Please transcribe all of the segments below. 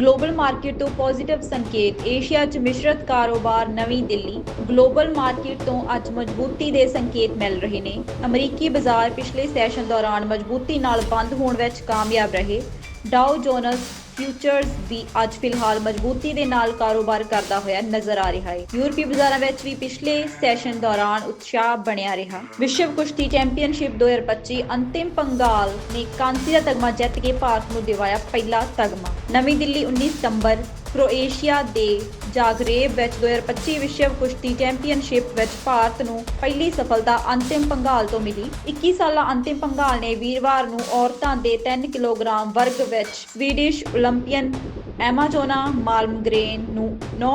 Global market ਤੋਂ positive ਸੰਕੇਤ Asia 'ਚ ਮਿਸ਼ਰਤ ਕਾਰੋਬਾਰ ਨਵੀਂ ਦਿੱਲੀ। ਗਲੋਬਲ ਮਾਰਕੀਟ ਤੋਂ ਅੱਜ ਮਜ਼ਬੂਤੀ ਦੇ ਸੰਕੇਤ ਮਿਲ ਰਹੇ ਨੇ। ਅਮਰੀਕੀ ਬਾਜ਼ਾਰ ਪਿਛਲੇ ਸੈਸ਼ਨ ਦੌਰਾਨ ਮਜ਼ਬੂਤੀ ਨਾਲ ਬੰਦ ਹੋਣ ਵਿੱਚ ਕਾਮਯਾਬ ਰਹੇ। ਡਾਓ ਜੋਨਸ ਫਿਊਚਰਸ ਵੀ ਅੱਜ ਫਿਲਹਾਲ ਮਜ਼ਬੂਤੀ ਦੇ ਨਾਲ ਕਾਰੋਬਾਰ ਕਰਦਾ ਹੋਇਆ ਨਜ਼ਰ ਆ ਰਿਹਾ ਹੈ। ਯੂਰਪੀ ਬਾਜ਼ਾਰਾਂ ਵਿੱਚ ਵੀ ਪਿਛਲੇ ਸੈਸ਼ਨ ਦੌਰਾਨ ਉਤਸ਼ਾਹ ਬਣਿਆ ਰਿਹਾ। ਵਿਸ਼ਵ ਕੁਸ਼ਤੀ ਚੈਂਪੀਅਨਸ਼ਿਪ 2025 ਅੰਤਿਮ ਪੰਗਾਲ ਨੇ ਕਾਂਸੀ ਦਾ ਤਗਮਾ ਜਿੱਤ ਕੇ ਭਾਰਤ ਨੂੰ ਦਿਵਾਇਆ ਪਹਿਲਾ ਤਗਮਾ। ਨਵੀਂ ਦਿੱਲੀ 19 ਸਤੰਬਰ, ਕ੍ਰੋਏਸ਼ੀਆ ਦੇ ਜਾਗਰੇਬ ਵਿੱਚ 2025 ਵਿਸ਼ਵ ਕੁਸ਼ਤੀ ਚੈਂਪੀਅਨਸ਼ਿਪ ਵਿੱਚ ਭਾਰਤ ਨੂੰ ਪਹਿਲੀ ਸਫਲਤਾ ਅੰਤਿਮ ਪੰਗਾਲ ਤੋਂ ਮਿਲੀ। 21 ਸਾਲਾ ਅੰਤਿਮ ਪੰਗਾਲ ਨੇ ਵੀਰਵਾਰ ਨੂੰ ਔਰਤਾਂ ਦੇ 3 ਕਿਲੋਗ੍ਰਾਮ ਵਰਗ ਵਿੱਚ ਸਵੀਡਿਸ਼ 올림ਪੀਅਨ ਐਮਾਜੋਨਾ ਮਾਲਮਗ੍ਰੇਨ ਨੂੰ 9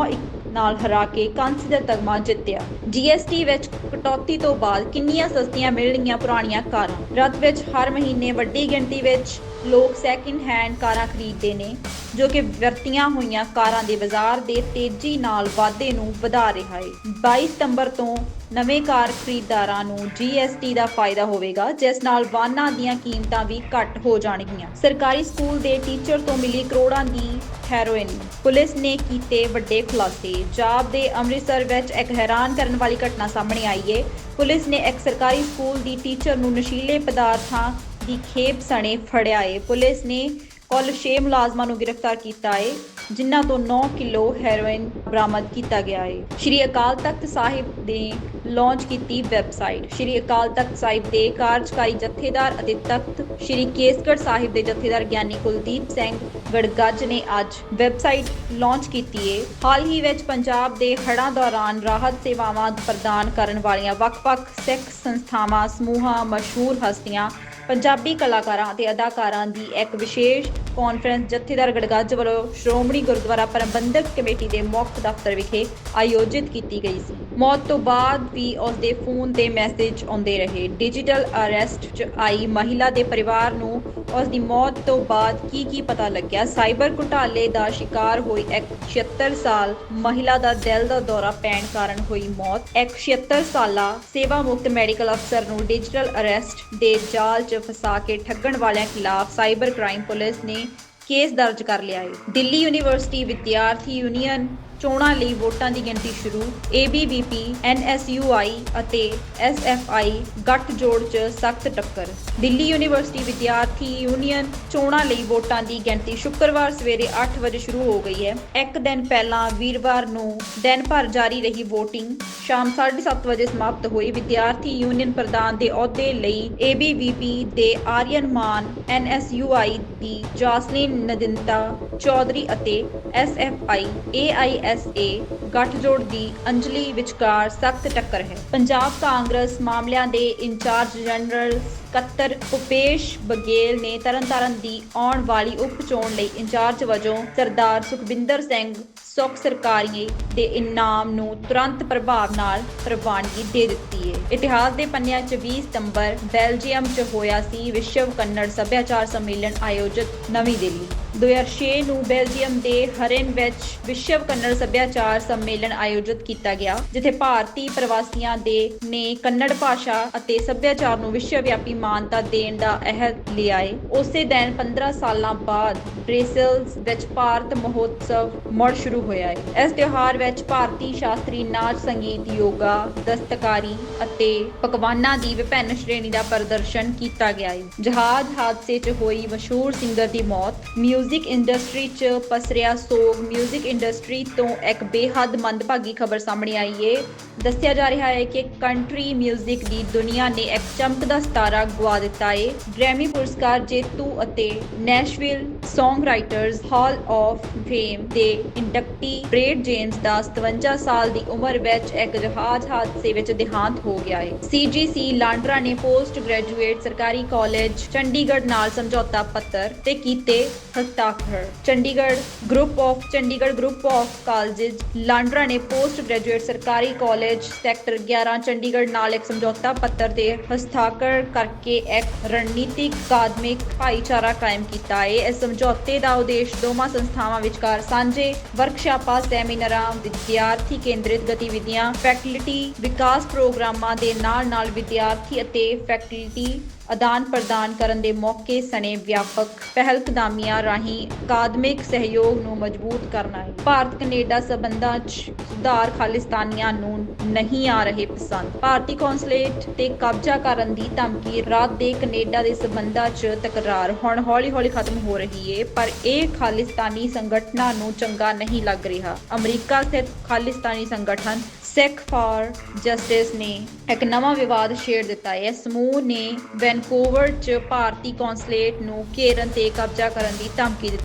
ਨਾਲ ਹਰਾ ਕੇ ਕਾਂਸੀ ਦਾ ਤਗਮਾ ਜਿੱਤਿਆ। ਜੀਐਸਟੀ ਵਿੱਚ ਕਟੌਤੀ ਤੋਂ ਬਾਅਦ ਕਿੰਨੀਆਂ ਸਸਤੀਆਂ ਮਿਲਣਗੀਆਂ ਪੁਰਾਣੀਆਂ ਕਾਰਾਂ? ਰੱਥ ਵਿੱਚ ਹਰ ਮਹੀਨੇ ਵੱਡੀ ਗਿਣਤੀ ਵਿੱਚ ਲੋਕ ਸੈਕਿੰਡ ਹੈਂਡ ਕਾਰਾਂ ਖਰੀਦਦੇ ਨੇ, ਜੋ ਕਿ ਵਰਤੀਆਂ ਹੋਈਆਂ ਕਾਰਾਂ ਦੇ ਬਾਜ਼ਾਰ ਦੇ ਤੇਜ਼ੀ ਨਾਲ ਵਾਧੇ ਨੂੰ ਵਧਾ ਰਿਹਾ ਹੈ 22 ਸਤੰਬਰ ਤੋਂ ਨਵੇਂ ਕਾਰ ਖਰੀਦਦਾਰਾਂ ਨੂੰ GST ਦਾ ਫਾਇਦਾ ਹੋਵੇਗਾ, ਜਿਸ ਨਾਲ ਵਾਹਨਾਂ ਦੀਆਂ ਕੀਮਤਾਂ ਵੀ ਘੱਟ ਹੋ ਜਾਣਗੀਆਂ। ਸਰਕਾਰੀ ਸਕੂਲ ਦੇ ਟੀਚਰ ਤੋਂ ਮਿਲੀ ਕਰੋੜਾਂ ਦੀ ਹੈਰੋਇਨ ਪੁਲਿਸ ਨੇ ਕੀਤੇ ਵੱਡੇ ਖੁਲਾਸੇ। ਪੰਜਾਬ ਦੇ ਅੰਮ੍ਰਿਤਸਰ ਵਿੱਚ ਇੱਕ ਹੈਰਾਨ ਕਰਨ ਵਾਲੀ ਘਟਨਾ ਸਾਹਮਣੇ ਆਈ ਹੈ ਪੁਲਿਸ ਨੇ ਇੱਕ ਸਰਕਾਰੀ ਸਕੂਲ ਦੀ ਟੀਚਰ ਨੂੰ ਨਸ਼ੀਲੇ ਪਦਾਰਥਾਂ ਦੀ ਖੇਪ ਸਣੇ ਫੜਿਆ ਏ। ਪੁਲਿਸ ਨੇ ਕੁੱਲ 6 ਮੁਲਾਜ਼ਮਾਂ ਨੂੰ ਗ੍ਰਿਫਤਾਰ ਕੀਤਾ ਹੈ ਜਿਨ੍ਹਾਂ ਤੋਂ 9 ਕਿਲੋ ਹੈਰੋਇਨ ਬਰਾਮਦ ਕੀਤਾ ਗਿਆ ਹੈ ਸ਼੍ਰੀ ਅਕਾਲ ਤਖਤ ਸਾਹਿਬ ਨੇ ਲਾਂਚ ਕੀਤੀ ਵੈਬਸਾਈਟ। ਸ਼੍ਰੀ ਅਕਾਲ ਤਖਤ ਸਾਹਿਬ ਦੇ ਕਾਰਜਕਾਰੀ ਜਥੇਦਾਰ ਅਤੇ ਤਖਤ ਸ਼੍ਰੀ ਕੇਸਗੜ੍ਹ ਸਾਹਿਬ ਦੇ ਜਥੇਦਾਰ ਗਿਆਨੀ ਕੁਲਦੀਪ ਸਿੰਘ ਗੜਗੱਜ ਨੇ ਅੱਜ ਵੈਬਸਾਈਟ ਲਾਂਚ ਕੀਤੀ ਏ। ਹਾਲ ਹੀ ਵਿੱਚ ਪੰਜਾਬ ਦੇ ਹੜ੍ਹਾਂ ਦੌਰਾਨ ਰਾਹਤ ਸੇਵਾਵਾਂ ਪ੍ਰਦਾਨ ਕਰਨ ਵਾਲੀਆਂ ਵੱਖ-ਵੱਖ ਸਿੱਖ ਸੰਸਥਾਵਾਂ ਸਮੂਹਾਂ ਮਸ਼ਹੂਰ ਹਸਤੀਆਂ ਪੰਜਾਬੀ ਕਲਾਕਾਰਾਂ ਅਤੇ ਅਦਾਕਾਰਾਂ ਦੀ ਇੱਕ ਵਿਸ਼ੇਸ਼ ਕਾਨਫਰੰਸ ਜਥੇਦਾਰ ਗੜਗੱਜ ਵੱਲੋਂ ਸ਼੍ਰੋਮਣੀ ਗੁਰਦੁਆਰਾ ਪ੍ਰਬੰਧਕ ਕਮੇਟੀ ਦੇ ਮੁੱਖ ਦਫ਼ਤਰ ਵਿਖੇ ਆਯੋਜਿਤ ਕੀਤੀ ਗਈ ਸੀ। ਮੌਤ ਤੋਂ ਬਾਅਦ ਵੀ ਉਸ ਦੇ ਫੋਨ ਤੇ ਮੈਸੇਜ ਆਉਂਦੇ ਰਹੇ। ਡਿਜੀਟਲ ਅਰੈਸਟ 'ਚ ਆਈ ਮਹਿਲਾ ਦੇ ਪਰਿਵਾਰ ਨੂੰ ਉਸ ਦੀ ਮੌਤ ਤੋਂ ਬਾਅਦ ਕੀ ਕੀ ਪਤਾ ਲੱਗਿਆ? ਸਾਈਬਰ ਘੁਟਾਲੇ ਦਾ ਸ਼ਿਕਾਰ ਹੋਈ ਇੱਕ 76 ਸਾਲ ਮਹਿਲਾ ਦਾ ਦਿਲ ਦਾ ਦੌਰਾ ਪੈਣ ਕਾਰਨ ਹੋਈ ਮੌਤ। ਇੱਕ 76 ਸਾਲਾ ਸੇਵਾ ਮੁਕਤ ਮੈਡੀਕਲ ਅਫਸਰ ਨੂੰ ਡਿਜੀਟਲ ਅਰੈਸਟ ਦੇ ਜਾਲ 'ਚ ਫਸਾ ਕੇ ਠੱਗਣ ਵਾਲਿਆਂ ਖਿਲਾਫ ਸਾਈਬਰ ਕ੍ਰਾਈਮ ਪੁਲਿਸ ਨੇ ਕੇਸ ਦਰਜ ਕਰ ਲਿਆ ਹੈ। ਦਿੱਲੀ ਯੂਨੀਵਰਸਿਟੀ ਵਿਦਿਆਰਥੀ ਯੂਨੀਅਨ ਚੋਣਾਂ ਲਈ ਵੋਟਾਂ ਦੀ ਗਿਣਤੀ ਸ਼ੁਰੂ ABVP NSUI ਅਤੇ SFI ਗੱਠਜੋੜ 'ਚ ਸਖਤ ਟੱਕਰ। ਦਿੱਲੀ ਯੂਨੀਵਰਸਿਟੀ ਵਿਦਿਆਰਥੀ ਯੂਨੀਅਨ ਚੋਣਾਂ ਲਈ ਵੋਟਾਂ ਦੀ ਗਿਣਤੀ ਸ਼ੁੱਕਰਵਾਰ ਸਵੇਰੇ 8 ਵਜੇ ਸ਼ੁਰੂ ਹੋ ਗਈ ਹੈ। ਇੱਕ ਦਿਨ ਪਹਿਲਾਂ ਵੀਰਵਾਰ ਨੂੰ ਦਿਨ ਭਰ ਜਾਰੀ ਰਹੀ VOTING ਸ਼ਾਮ 7:30 ਵਜੇ ਸਮਾਪਤ ਹੋਈ। ਵਿਦਿਆਰਥੀ ਯੂਨੀਅਨ ਪ੍ਰਧਾਨ ਦੇ ਅਹੁਦੇ ਲਈ ABVP ਦੇ ਆਰੀਅਨ ਮਾਨ NSUI ਦੀ ਜਾਸਲੀਨ ਨਦਿੰਤਾ ਚੌਧਰੀ ਅਤੇ SFI AISA ਗੱਠਜੋੜ ਦੀ ਅੰਜਲੀ ਵਿਚਕਾਰ ਸਖਤ ਟੱਕਰ ਹੈ। ਪੰਜਾਬ ਕਾਂਗਰਸ ਮਾਮਲਿਆਂ ਦੇ ਇੰਚਾਰਜ ਜਨਰਲ ਸਕੱਤਰ ਭੁਪੇਸ਼ ਬਗੇਲ ਨੇ ਤਰਨਤਾਰਨ ਦੀ ਆਉਣ ਵਾਲੀ ਉਪ ਚੋਣ ਲਈ ਇੰਚਾਰਜ ਵਜੋਂ ਸਰਦਾਰ ਸੁਖਬਿੰਦਰ ਸਿੰਘ ਸੁਖ ਸਰਕਾਰੀ ਦੇ ਇਨਾਮ ਨੂੰ ਤੁਰੰਤ ਪ੍ਰਭਾਵ ਨਾਲ ਪ੍ਰਵਾਨਗੀ ਦੇ ਦਿੱਤੀ ਹੈ ਇਤਿਹਾਸ ਦੇ ਪੰਨਿਆਂ 'ਚ 20 ਸਤੰਬਰ ਬੈਲਜੀਅਮ 'ਚ ਹੋਇਆ ਸੀ ਵਿਸ਼ਵ ਕੰਨੜ ਸੱਭਿਆਚਾਰ ਸੰਮੇਲਨ ਆਯੋਜਿਤ ਨਵੀਂ ਦਿੱਲੀ। 2006 ਨੂੰ ਬੈਲਜੀਅਮ ਦੇ ਹਰੇਨ ਵਿੱਚ ਵਿਸ਼ਵ ਕੰਨੜ ਸੱਭਿਆਚਾਰ ਸੰਮੇਲਨ ਆਯੋਜਿਤ ਕੀਤਾ ਗਿਆ, ਜਿੱਥੇ ਭਾਰਤੀ ਪ੍ਰਵਾਸੀਆਂ ਦੇ ਨੇ ਕੰਨੜ ਭਾਸ਼ਾ ਅਤੇ ਸੱਭਿਆਚਾਰ ਨੂੰ ਵਿਸ਼ਵ ਵਿਆਪੀ ਮਾਨਤਾ ਦੇਣ ਦਾ ਅਹਿਦ ਲਿਆ ਏ। ਉਸੇ ਦਿਨ 15 ਸਾਲਾਂ ਬਾਅਦ ਬ੍ਰੇਸਲਸ ਵਿੱਚ ਭਾਰਤ ਮਹੋਤਸਵ ਮੁੜ ਸ਼ੁਰੂ ਹੋਇਆ ਹੈ। ਇਸ ਤਿਉਹਾਰ ਵਿੱਚ ਭਾਰਤੀ ਸ਼ਾਸਤਰੀ ਨਾਚ ਸੰਗੀਤ ਯੋਗਾ, ਦਸਤਕਾਰੀ ਅਤੇ ਪਕਵਾਨਾਂ ਦੀ ਵਿਭਿੰਨ ਸ਼੍ਰੇਣੀ ਦਾ ਪ੍ਰਦਰਸ਼ਨ ਕੀਤਾ ਗਿਆ ਹੈ। ਜਹਾਜ਼ ਹਾਦਸੇ 'ਚ ਹੋਈ ਮਸ਼ਹੂਰ ਸਿੰਗਰ ਦੀ ਮੌਤ ਮਿਊਜ਼ਿਕ ਇੰਡਸਟਰੀ 'ਚ ਪਸਰਿਆ ਸੋਗ ਮਿਊਜ਼ਿਕ ਇੰਡਸਟਰੀ ਤੋਂ ਇੱਕ ਬੇਹੱਦ ਮੰਦਭਾਗੀ ਖਬਰ ਸਾਹਮਣੇ ਆਈ ਏ। ਦੱਸਿਆ ਜਾ ਰਿਹਾ ਹੈ ਕਿ ਕੰਟਰੀ ਮਿਊਜ਼ਿਕ ਦੀ ਦੁਨੀਆ ਨੇ ਇੱਕ ਚਮਕਦਾ ਸਤਾਰਾ ਗਵਾ ਦਿੱਤਾ ਏ। ਗ੍ਰੈਮੀ ਪੁਰਸਕਾਰ ਜੇਤੂ ਅਤੇ Nashville song writers hall of fame ਦੇ ਇੰਡਕਟੀ ਬ੍ਰੇਡ ਜੇਮਸ ਦਾ 57 ਸਾਲ ਦੀ ਉਮਰ ਵਿੱਚ ਇੱਕ ਜਹਾਜ਼ ਹਾਦਸੇ ਵਿੱਚ ਦੇਹਾਂਤ ਹੋ ਗਿਆ ਹੈ। CGC ਲਾਂਡਰਾ ਨੇ ਪੋਸਟ ਗ੍ਰੈਜੂਏਟ ਸਰਕਾਰੀ ਕਾਲਜ ਚੰਡੀਗੜ੍ਹ ਨਾਲ ਸਮਝੌਤਾ ਪੱਤਰ ਤੇ ਕੀਤੇ ਹਸਤਾਖਰ। Chandigarh group of Chandigarh group of colleges Landran ਨੇ ਪੋਸਟ ਗ੍ਰੈਜੂਏਟ ਸਰਕਾਰੀ ਕਾਲਜ ਸੈਕਟਰ 11 ਚੰਡੀਗੜ੍ਹ ਨਾਲ ਇੱਕ ਸਮਝੌਤਾ ਪੱਤਰ ਤੇ ਹਸਤਾਖਰ ਕਰਕੇ ਇੱਕ ਰਣਨੀਤਿਕ ਅਕਾਦਮਿਕ ਭਾਈਚਾਰਾ ਕਾਇਮ ਕੀਤਾ ਹੈ। ਇਸ ਸਮਝੌਤੇ ਦਾ ਉਦੇਸ਼ ਦੋਵਾਂ ਸੰਸਥਾਵਾਂ ਵਿਚਕਾਰ ਸਾਂਝੇ ਵਰਕਸ਼ਾਪਾਂ ਸੈਮੀਨਾਰਾਂ ਵਿਦਿਆਰਥੀ ਕੇਂਦਰਿਤ ਗਤੀਵਿਧੀਆਂ ਫੈਕਲਟੀ ਵਿਕਾਸ ਪ੍ਰੋਗਰਾਮਾਂ ਦੇ ਨਾਲ-ਨਾਲ ਵਿਦਿਆਰਥੀ ਅਤੇ ਫੈਕਲਟੀ ਆਦਾਨ ਪ੍ਰਦਾਨ ਕਰਨ ਦੇ ਮੌਕੇ ਸਣੇ ਵਿਆਪਕ ਪਹਿਲਕਦਮੀਆਂ ਰਾਹੀਂ ਅਕਾਦਮਿਕ ਸਹਿਯੋਗ ਨੂੰ ਮਜ਼ਬੂਤ ਕਰਨਾ ਹੈ। ਭਾਰਤ ਕੈਨੇਡਾ ਸਬੰਧਾਂ 'ਚ ਸੁਧਾਰ ਖਾਲਿਸਤਾਨੀਆਂ ਨੂੰ ਨਹੀਂ ਆ ਰਹੇ ਪਸੰਦ। ਭਾਰਤੀ ਕੌਂਸਲੇਟ ਤੇ ਕਬਜ਼ਾ ਕਰਨ ਦੀ ਧਮਕੀ ਰਾਤ ਦੇ ਕੈਨੇਡਾ ਦੇ ਸਬੰਧਾਂ 'ਚ ਤਕਰਾਰ। ਹੁਣ ਹੌਲੀ-ਹੌਲੀ ਖਤਮ ਹੋ ਰਹੀ ਹੈ ਪਰ ਇਹ ਖਾਲਿਸਤਾਨੀ ਸੰਗਠਨਾਂ ਨੂੰ ਚੰਗਾ ਨਹੀਂ ਲੱਗ ਰਿਹਾ। ਅਮਰੀਕਾ ਸਥਿਤ ਖਾਲਿਸਤਾਨੀ ਸੰਗਠਨ ਸਿੱਖ ਫਾਰ ਜਸਟਿਸ ਨੇ ਇੱਕ ਨਵਾਂ ਵਿਵਾਦ ਛੇੜ ਦਿੱਤਾ। ਹੈ ਸਮੂਹ ਨੇ ਵੈਨਕੂਵਰ 'ਚ ਭਾਰਤੀ ਕੌਂਸਲੇਟ ਨੂੰ ਘੇਰਨ ਤੇ ਕਬਜ਼ਾ ਕਰਨ ਦੀ ਧਮਕੀ ਦਿੱਤੀ।